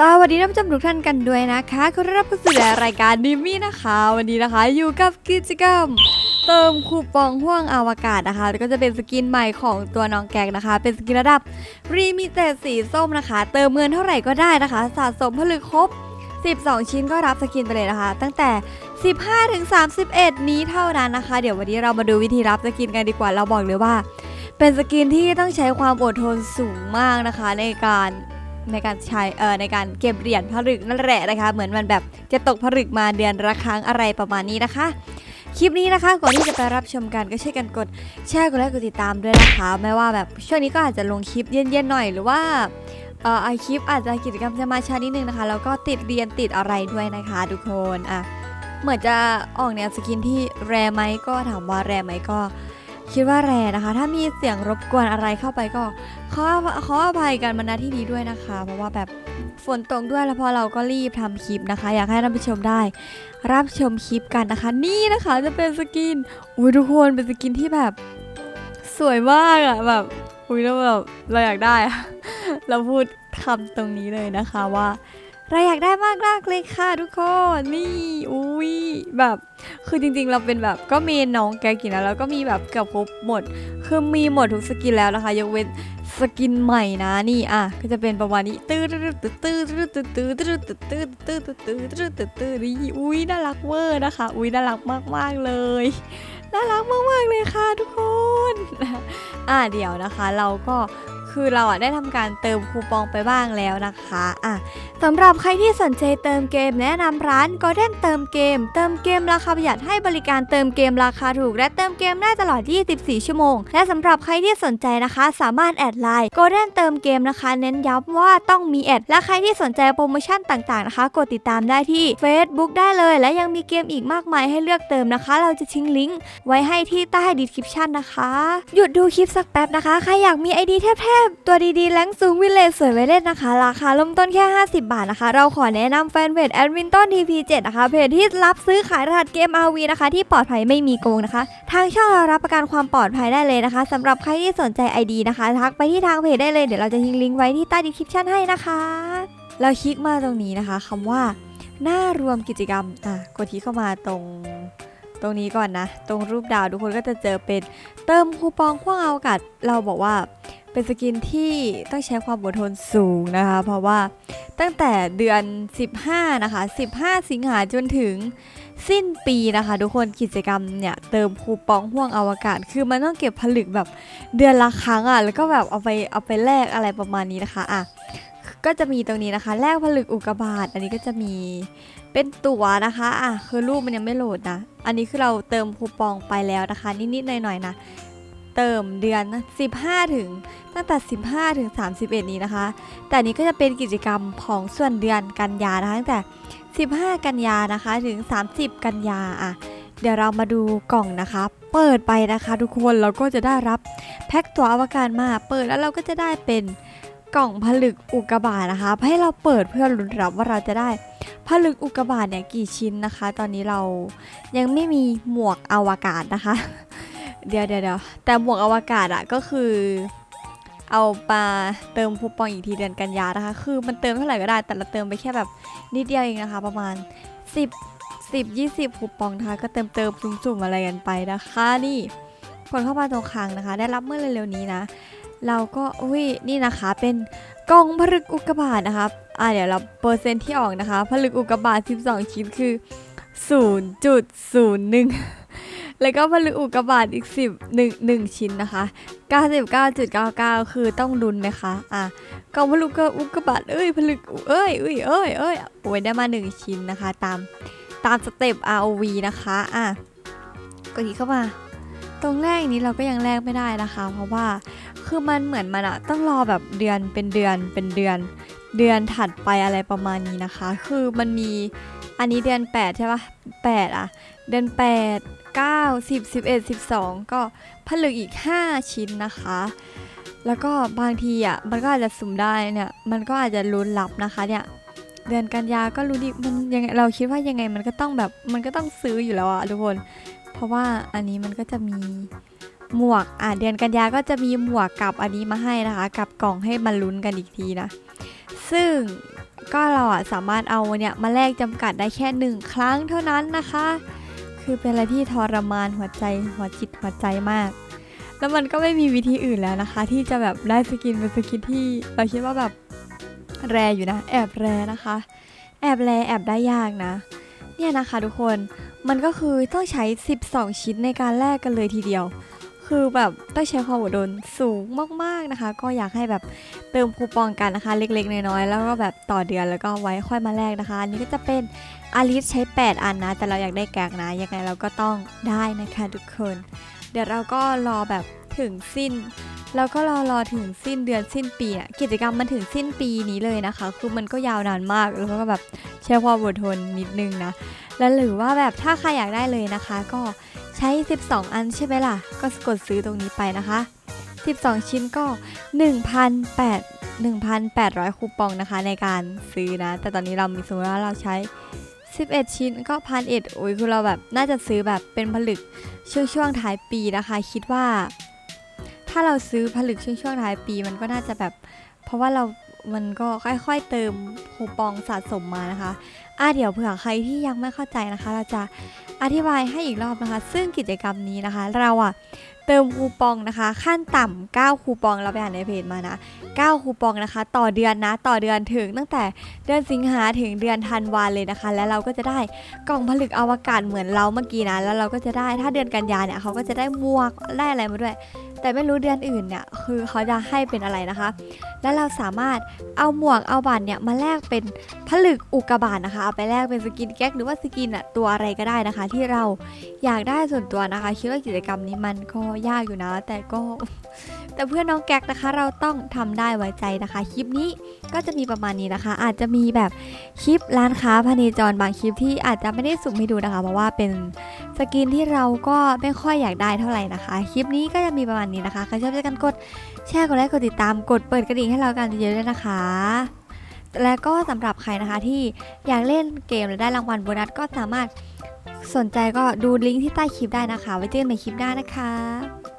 สวัสดีท่านผู้ชมทุกท่านกันด้วยนะคะขอต้อนรับเข้สู่รายการดิมี่นะคะ วันนี้นะคะอยู่กับกิจกรรม เติมคูปองห่วงอวกาศนะคะแล้วก็จะเป็นสกินใหม่ของตัวน้องแกงนะคะ เป็นสกินระดับรีมิเต็ดสีส้มนะคะ เติมเงินเท่าไหร่ก็ได้นะคะ สะสมผลึกครบ 12 ชิ้นก็รับสกินไปเลยนะคะ ตั้งแต่ 15ถึง31 นี้เท่านั้นนะคะ เดี๋ยววันนี้เรามาดูวิธีรับสกินกันดีกว่าเราบอกเลยว่า เป็นสกินที่ต้องใช้ความอดทนสูงมากนะคะในการ ในการใช้เอ่อในการเก็บเหรียญผลึกนั่นแหละนะคะ เหมือนมันแบบจะตกผลึกมาเดือนละครั้งอะไรประมาณนี้นะคะคลิปนี้นะคะก่อนที่จะไปรับชมกันก็ช่วยกันกดแชร์กดไลค์กดติดตามด้วยนะคะ แม้ว่าแบบช่วงนี้ก็อาจจะลงคลิปเย็นๆหน่อยหรือว่าเอ่อไอคลิปอาจจะกิจกรรมจะมาช้านิดนึงนะคะแล้วก็ติดเรียนติดอะไรด้วยนะคะทุกคนอะเหมือนจะออกแนวสกินที่แรไหมก็ถามว่าแรไหมก็ คิดว่าแรนะคะ ถ้ามีเสียงรบกวนอะไรเข้าไปก็ขอขออภัยกันมาณที่นี้ด้วยนะคะ เพราะว่าแบบฝนตกด้วยแล้วพอเราก็รีบทำคลิปนะคะ อยากให้ท่านผู้ชมได้ รับชมคลิปกันนะคะ นี่นะคะจะเป็นสกินอุ้ยทุกคนเป็นสกินที่แบบสวยมากอะแบบอุ้ยเราแบบเราอยากได้อะเราพูดคำตรงนี้เลยนะคะว่า เราอยากได้มากมากๆเลยค่ะทุกคนนี่อุ้ย แบบ คือจริงๆ เราเป็นแบบก็มีน้องแกกินแล้วแล้วก็มีแบบเกือบครบหมด คือมีหมดทุกสกินแล้วนะคะยกเว้นสกินใหม่นะนี่อะก็จะเป็นประมาณนี้ตื้อตื้อตื้อตื้อตื้อตื้อตื้อตื้อตื้อตื้อตื้อตื้อตื้อตื้อตื้อนี่อุ้ยน่ารักเวอร์นะคะ อุ้ยน่ารักมากๆเลยน่ารักมากๆเลยค่ะทุกคน อะเดี๋ยวนะคะ เราก็ คือเราอะได้ทำการเติมคูปองไปบ้างแล้วนะคะอะสำหรับใครที่สนใจเติมเกมแนะนำร้าน Golden เติมเกม เติมเกมราคาประหยัดให้บริการเติมเกมราคาถูก และเติมเกมได้ตลอด 24 ชั่วโมง และสำหรับใครที่สนใจนะคะ สามารถแอดไลน์ Golden เติมเกมนะคะ เน้นย้ำว่าต้องมีแอดและใครที่สนใจโปรโมชั่นต่างๆนะคะ กดติดตามได้ที่ Facebook ได้เลย และยังมีเกมอีกมากมายให้เลือกเติมนะคะ เราจะทิ้งลิงก์ไว้ให้ที่ใต้ดีสคริปชันนะคะ หยุดดูคลิปสักแป๊บนะคะใครอยากมีไอดีเทพๆตัวดีๆแรงสูงวิเลจสวยไว้เล่นนะคะ ราคาเริ่มต้นแค่ 50 บาทนะคะ เราขอแนะนำแฟนเพจแอดมินต้น TP7 นะคะ เพจที่รับซื้อขายรหัสเกม RV นะคะ ที่ปลอดภัยไม่มีโกงนะคะ ทางช่องเรารับประกันความปลอดภัยได้เลยนะคะสำหรับใครที่สนใจ ID นะคะ ทักไปที่ทางเพจได้เลย เดี๋ยวเราจะทิ้งลิงก์ไว้ที่ใต้ดีคริปชั่นให้นะคะ เราคลิกมาตรงนี้นะคะคำว่า หน้ารวมกิจกรรมอะกดที่เข้ามาตรงตรงนี้ก่อนนะ ตรงรูปดาวทุกคนก็จะเจอเป็นเติมคูปองพ่วงอวกาศเราบอกว่า เป็นสกินที่ต้องใช้ความอดทนสูงนะคะ เพราะว่าตั้งแต่เดือน 15 นะคะ 15 สิงหาจนถึงสิ้นปีนะคะ ทุกคนกิจกรรมเนี่ย เติมคูปองห่วงอวกาศ คือมันต้องเก็บผลึกแบบเดือนละครั้งอะ่ะแล้วก็แบบเอาไปเอาไปแลกอะไรประมาณนี้นะคะอะก็จะมีตรงนี้นะคะ แลกผลึกอุกกาบาตอันนี้ก็จะมีเป็นตั๋วนะคะอะคือรูปมันยังไม่โหลดนะ อันนี้คือเราเติมคูปองไปแล้วนะคะ นิดๆหน่อยๆนะ เติมเดือน 15 ถึงตั้งแต่ 15 ถึง 31 นี้นะคะ แต่นนี้ก็จะเป็นกิจกรรมของส่วนเดือนกันยานะคะตั้งแต่ 15 กันยานะคะถึง 30 กันยาอะเดี๋ยวเรามาดูกล่องนะคะ เปิดไปนะคะทุกคนเราก็จะได้รับแพ็คตัวอวกาศมาเปิดแล้วเราก็จะได้เป็นกล่องผลึกอุกกาบาตนะคะ ให้เราเปิดเพื่อลุ้นรับว่าเราจะได้ผลึกอุกกาบาตเนี่ยกี่ชิ้นนะคะ ตอนนี้เรายังไม่มีหมวกอวกาศนะคะ เดี๋ยวเดี๋ยวเดี๋ยวแต่หมวกอวกาศอะก็คือ เอามาเติมคูปองอีกทีเดือนกันยานะคะ คือมันเติมเท่าไหร่ก็ได้ แต่เราเติมไปแค่แบบนิดเดียวเองนะคะ ประมาณ 10 10 20คูปองนะคะก็เติมเติมสุ่มๆอะไรกันไปนะคะนี่กดเข้ามาตรงคลังนะคะ ได้รับเมื่อเร็วๆนี้นะ เราก็อุ้ยนี่นะคะเป็นกล่องผลึกอุกกาบาตนะคะอ่าเดี๋ยวเราเปอร์เซ็นต์ที่ออกนะคะผลึกอุกกาบาต 12 ชิ้นคือ 0.01 แล้วก็ผลึกอุกกาบาตอีก10 1 1ชิ้นนะคะ99.99คือต้องดุนนะคะ อะกล่องผลึกอุกกาบาตเอ้ยผลึกเอ้ยเอ้ยเอ้ยเอ้ยโอ้ยได้มา1ชิ้นนะคะ ตามตามสเต็ป ROV นะคะ อะกดคลิกเข้ามาตรงแรกนี้เราก็ยังแลกไม่ได้นะคะ เพราะว่าคือมันเหมือนมันอะต้องรอแบบเดือนเป็นเดือนเป็นเดือน เดือนถัดไปอะไรประมาณนี้นะคะ คือมันมี อันนี้เดือน 8 ใช่ปะ8อะเดือน 8 9 10 11 12 ก็ผลึกอีก 5 ชิ้นนะคะ แล้วก็บางทีอะมันก็อาจจะสุ่มได้เนี่ยมันก็อาจจะลุ้นลับนะคะเนี่ยเดือนกันยาก็รู้ดิมันยังไงเราคิดว่ายังไงมันก็ต้องแบบมันก็ต้องซื้ออยู่แล้วอะทุกคน เพราะว่าอันนี้มันก็จะมีหมวกอะเดือนกันยาก็จะมีหมวกกับอันนี้มาให้นะคะ กับกล่องให้มาลุ้นกันอีกทีนะ ซึ่ง ก็เราอะสามารถเอาเนี่ยมาแลกจำกัดได้แค่หนึ่งครั้งเท่านั้นนะคะ คือเป็นอะไรที่ทรมานหัวใจหัวจิตหัวใจมาก แล้วมันก็ไม่มีวิธีอื่นแล้วนะคะ ที่จะแบบได้สกินเป็นสกินที่เราคิดว่าแบบแรอยู่นะ แอบแรนะคะ แอบแรแอบได้ยากนะ เนี่ยนะคะทุกคนมันก็คือต้องใช้ 12 ชิ้นในการแลกกันเลยทีเดียว คือแบบต้องใช้ความอดทนสูงมากๆนะคะ ก็อยากให้แบบเติมคูปองกันนะคะ เล็กๆน้อยๆแล้วก็แบบต่อเดือนแล้วก็ไว้ค่อยมาแลกนะคะ อันนี้ก็จะเป็นอาลิสใช้ 8 อันนะ แต่เราอยากได้แกกนะยังไงเราก็ต้องได้นะคะทุกคน เดี๋ยวเราก็รอแบบถึงสิ้นแล้วก็รอรอถึงสิ้นเดือนสิ้นปีอะกิจกรรมมันถึงสิ้นปีนี้เลยนะคะ คือมันก็ยาวนานมากแล้วก็แบบใช้ความอดทนนิดนึงนะ แล้วหรือว่าแบบถ้าใครอยากได้เลยนะคะ ก็ ใช้ 12 อันใช่ไหมล่ะ ก็กดซื้อตรงนี้ไปนะคะ 12 ชิ้นก็ 1,800 1,800 คูปองนะคะในการซื้อนะ แต่ตอนนี้เรามีสมมติว่าเราใช้ 11 ชิ้นก็พันเอ็ดโอ้ยคือเราแบบน่าจะซื้อแบบเป็นผลึกช่วงช่วงท้ายปีนะคะ คิดว่า ถ้าเราซื้อผลึกช่วงช่วงท้ายปีมันก็น่าจะแบบ เพราะว่าเรา มันก็ค่อยๆเติมคูปองสะสมมานะคะอะเดี๋ยวเผื่อใครที่ยังไม่เข้าใจนะคะ เราจะอธิบายให้อีกรอบนะคะ ซึ่งกิจกรรมนี้นะคะ เราอะ เติมคูปองนะคะ ขั้นต่ำ9คูปองเราไปอ่านในเพจมานะ 9 คูปองนะคะ ต่อเดือนนะ ต่อเดือนถึงตั้งแต่เดือนสิงหาถึงเดือนธันวาเลยนะคะ แล้วเราก็จะได้กล่องผลึกอวกาศเหมือนเราเมื่อกี้นะ แล้วเราก็จะได้ถ้าเดือนกันยาเนี่ยเขาก็จะได้หมวกได้อะไรมาด้วย แต่ไม่รู้เดือนอื่นเนี่ยคือเขาจะให้เป็นอะไรนะคะ แล้วเราสามารถเอาหมวกเอาบัตรเนี่ยมาแลกเป็นผลึกอุกกาบาตนะคะเอาไปแลกเป็นสกินแก๊กหรือว่าสกินอะตัวอะไรก็ได้นะคะ ที่เราอยากได้ส่วนตัวนะคะคิดว่ากิจกรรมนี้มันก็ยากอยู่นะ แต่ก็ แต่เพื่อนน้องแก๊กนะคะ เราต้องทำได้ไว้ใจนะคะ คลิปนี้ก็จะมีประมาณนี้นะคะ อาจจะมีแบบคลิปร้านค้าพเนจรบางคลิปที่อาจจะไม่ได้สุ่มให้ดูนะคะ เพราะว่าเป็นสกินที่เราก็ไม่ค่อยอยากได้เท่าไหร่นะคะ คลิปนี้ก็จะมีประมาณนี้นะคะ ใครชอบใจกันกดแชร์กดไลค์กดติดตามกดเปิดกระดิ่งให้เรากันเยอะๆด้วยนะคะ และก็สำหรับใครนะคะที่อยากเล่นเกมและได้รางวัลโบนัสก็สามารถสนใจก็ดูลิงก์ที่ใต้คลิปได้นะคะ ไว้เจอกันใหม่คลิปหน้านะคะ